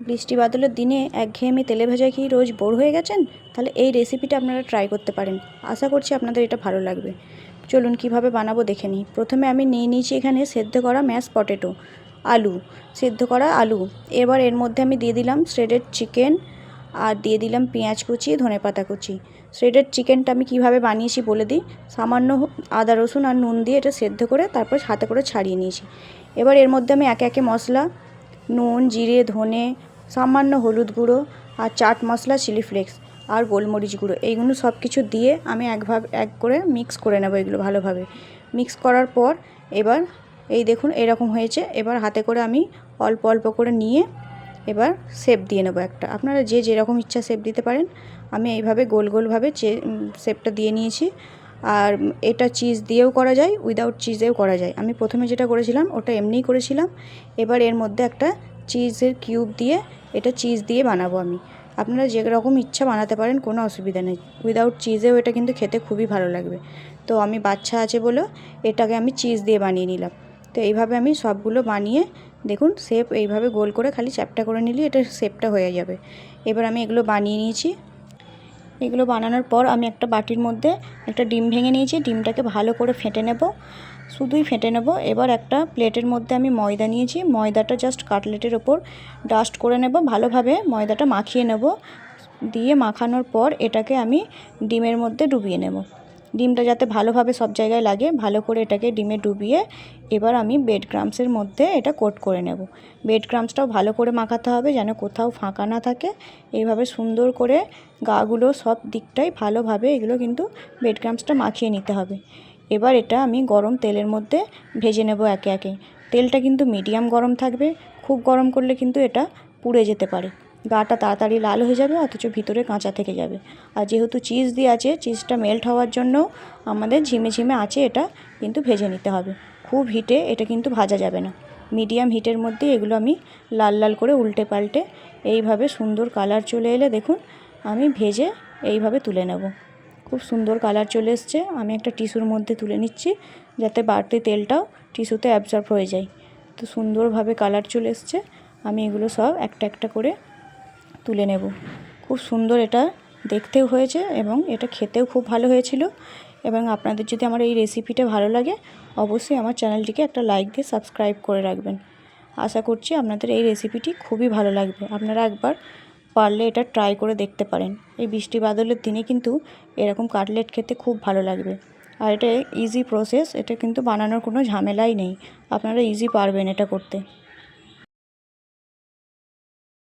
বৃষ্টি বাদলের দিনে একঘেয়েমি তেলে ভাজা খেয়ে রোজ বোর হয়ে গেছেন? তাহলে এই রেসিপিটা আপনারা ট্রাই করতে পারেন। আশা করছি আপনাদের এটা ভালো লাগবে। চলুন কীভাবে বানাবো দেখে নিই। প্রথমে আমি নিয়ে নিয়েছি এখানে সেদ্ধ করা ম্যাশ পটেটো আলু। সেদ্ধ করা আলু। এবার এর মধ্যে আমি দিয়ে দিলাম শ্রেডেড চিকেন আর দিয়ে দিলাম পেঁয়াজ কুচি ধনে পাতা কুচি। শ্রেডেড চিকেনটা আমি কীভাবে বানিয়েছি বলে দিই। সামান্য আদা, রসুন আর নুন দিয়ে এটা সেদ্ধ করে তারপর হাতে করে ছাড়িয়ে নিয়েছি। এবার এর মধ্যে আমি একে একে মশলা, নুন, জিরে, ধনে সামান্য হলুদ গুঁড়ো আর চাট মশলা, চিলি ফ্লেক্স আর গোলমরিচ গুঁড়ো। এইগুলো সব কিছু দিয়ে আমি একভাবে এক করে মিক্স করে নেব এগুলো ভালোভাবে। মিক্স করার পর এবার এই দেখুন এরকম হয়েছে। এবার হাতে করে আমি অল্প অল্প করে নিয়ে এবার শেপ দিয়ে নেব একটা। আপনারা যে যেরকম ইচ্ছা শেপ দিতে পারেন। আমি এইভাবে গোল, গোলভাবে চে শেপটা দিয়ে নিয়েছি। আর এটা চিজ দিয়েও করা যায় উইদাউট চিজেও করা যায়। আমি প্রথমে যেটা করেছিলাম, ওটা এমনিই করেছিলাম। এবার এর মধ্যে একটা চিজের কিউব দিয়ে, এটা চিজ দিয়ে বানাবো আমি। আপনারা যে রকম ইচ্ছা বানাতে পারেন, কোনো অসুবিধা নেই। উইদাউট চিজেও এটা কিন্তু খেতে খুবই ভালো লাগবে। তো আমি বাচ্চা আছে বলে এটাকে আমি চিজ দিয়ে বানিয়ে নিলাম। তো এইভাবে আমি সবগুলো বানিয়ে, দেখুন শেপ এইভাবে গোল করে খালি চ্যাপটা করে নিলে এটা শেপটা হয়ে যাবে। এবার আমি এগুলো বানিয়ে নিয়েছি। এগুলো বানানোর পর আমি একটা বাটির মধ্যে একটা ডিম ভেঙে নিয়েছি। ডিমটাকে ভালো করে ফেটে নেব। শুধুই ফেটে নেব। এবার একটা প্লেটের মধ্যে আমি ময়দা নিয়েছি। ময়দাটা জাস্ট কাটলেটের ওপর ডাস্ট করে নেব। ভালোভাবে ময়দাটা মাখিয়ে নেব। দিয়ে মাখানোর পর এটাকে আমি ডিমের মধ্যে ডুবিয়ে নেব। ডিমটা যাতে ভালোভাবে সব জায়গায় লাগে, ভালো করে এটাকে ডিমে ডুবিয়ে এবার আমি বেড ক্রামসের মধ্যে এটা কোট করে নেব। বেড ক্রামসটাও ভালো করে মাখাতে হবে যেন কোথাও ফাঁকা না থাকে। এইভাবে সুন্দর করে গাগুলো সব দিকটাই ভালোভাবে এগুলো কিন্তু বেড ক্রামসটা মাখিয়ে নিতে হবে। এবার এটা আমি গরম তেলের মধ্যে ভেজে নেব একে একে। তেলটা কিন্তু মিডিয়াম গরম থাকবে। খুব গরম করলে কিন্তু এটা পুড়ে যেতে পারে। গাটা তাড়াতাড়ি লাল হয়ে যাবে, অথচ ভিতরে কাঁচা থেকে যাবে। আর যেহেতু চিজ দিয়ে আছে চিজটা মেল্ট হওয়ার জন্য আমাদের ঝিমে ঝিমে আছে এটা, কিন্তু ভেজে নিতে হবে। খুব হিটে এটা কিন্তু ভাজা যাবে না। মিডিয়াম হিটের মধ্যে এগুলো আমি লাল লাল করে উল্টে পাল্টে এইভাবে সুন্দর কালার চলে এলে দেখুন, আমি ভেজে এইভাবে তুলে নেব। খুব সুন্দর কালার চলে এসছে, আমি একটা টিস্যুর মধ্যে তুলে নিচ্ছি, যাতে বাড়তি তেলটাও টিস্যুতে অ্যাবজর্ব হয়ে যায়। তো সুন্দরভাবে কালার চলে এসছে, আমি এগুলো সব একটা একটা করে তুলে নেব। খুব সুন্দর এটা দেখতেও হয়েছে এবং এটা খেতেও খুব ভালো হয়েছিল। এবং আপনাদের যদি আমার এই রেসিপিটা ভালো লাগে, অবশ্যই আমার চ্যানেলটিকে একটা লাইক দিয়ে সাবস্ক্রাইব করে রাখবেন। আশা করছি আপনাদের এই রেসিপিটি খুবই ভালো লাগবে। আপনারা একবার পারলে এটা ট্রাই করে দেখতে পারেন। এই বৃষ্টি বাদলের দিনে কিন্তু এরকম কাটলেট খেতে খুব ভালো লাগবে। আর এটা ইজি প্রসেস এটা কিন্তু বানানোর কোনো ঝামেলাই নেই। আপনারা ইজি পারবেন এটা করতে।